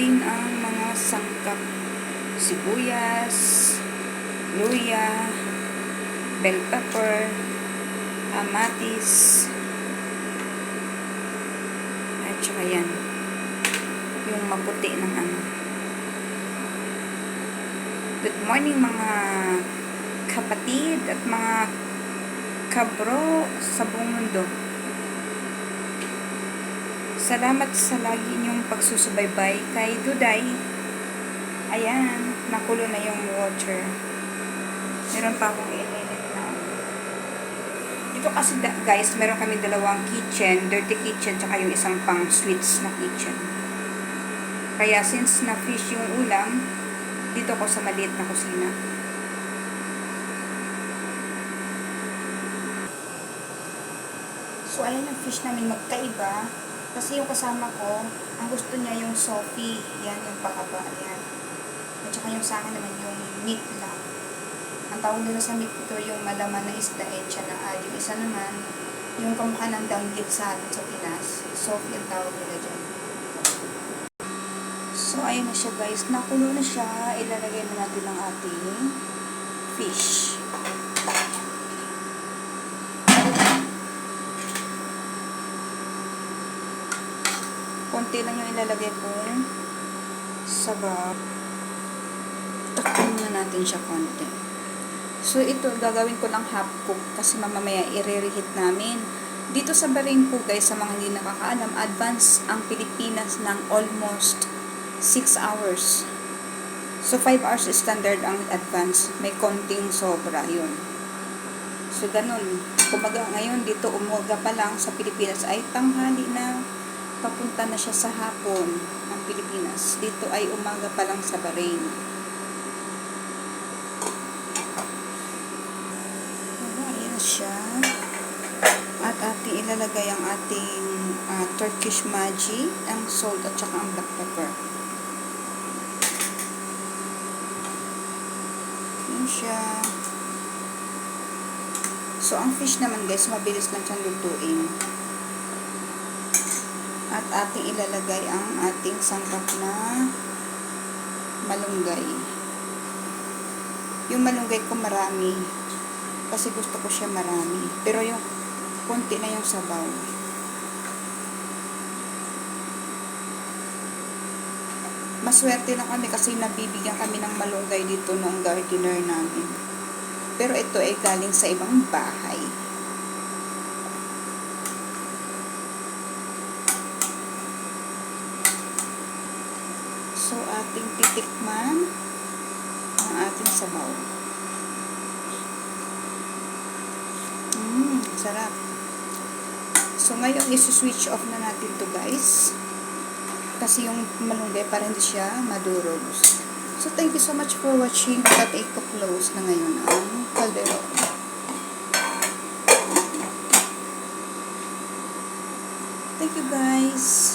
din ang mga sangkap. Sibuyas, luya, bell pepper, amatis, at saka yan. Yung maputi ng ano. Good morning mga kapatid at mga kabro sa buong mundo. Salamat sa lagi niyong pagsusubaybay kay Duday. Ayan, nakulo na yung water. Meron pa akong ininit na. Dito kasi guys, meron kami dalawang kitchen, dirty kitchen, tsaka yung isang pang sweets na kitchen. Kaya since na-fish yung ulam, dito ko sa maliit na kusina. So, ayan yung fish namin magkaiba. Kasi yung kasama ko, ang gusto niya yung Sophie. Yan, yung pakaba. Yan. At saka yung sa akin naman yung meat lang. Ang tawag nila sa meat ito yung malaman na isda eh, na Yung isa naman, yung kamukha ng danggit sa, sa Pinas. Sophie ang tawag nila dyan. So, ayun na siya guys. Nakulo na siya. Ilalagay na natin ang ating fish. Konti lang yung ilalagay kong sabaw. Takpan na natin siya konti. So, ito, gagawin ko lang half cook kasi mamamaya i-reheat namin. Dito sa Bahrain po guys, sa mga hindi nakakaalam, advance ang Pilipinas ng almost 6 hours. So, 5 hours standard ang advance. May konting sobra yun. So, ganun. Kumbaga, ngayon dito, umaga pa lang sa Pilipinas ay tanghali na papunta na siya sa hapon ang Pilipinas. Dito ay umaga pa lang sa Bahrain. Ayan siya. At ating ilalagay ang ating ah, Turkish Magi, ang salt at saka ang black pepper. Yan siya. So, ang fish naman guys, mabilis lang siyang lutuin. At ating ilalagay ang ating sangkap na malunggay. Yung malunggay ko marami. Kasi gusto ko siya marami. Pero yung konti na yung sabaw. Maswerte na kami kasi nabibigyan kami ng malunggay dito ng gardener namin. Pero ito ay galing sa ibang bahay. So, ating titikman ang ating sabaw. Mmm, sarap. So, ngayon, isi-switch off na natin to guys. Kasi yung malunggay para hindi siya madurog. So, thank you so much for watching. At i-close na ngayon ang kaldero. Thank you guys.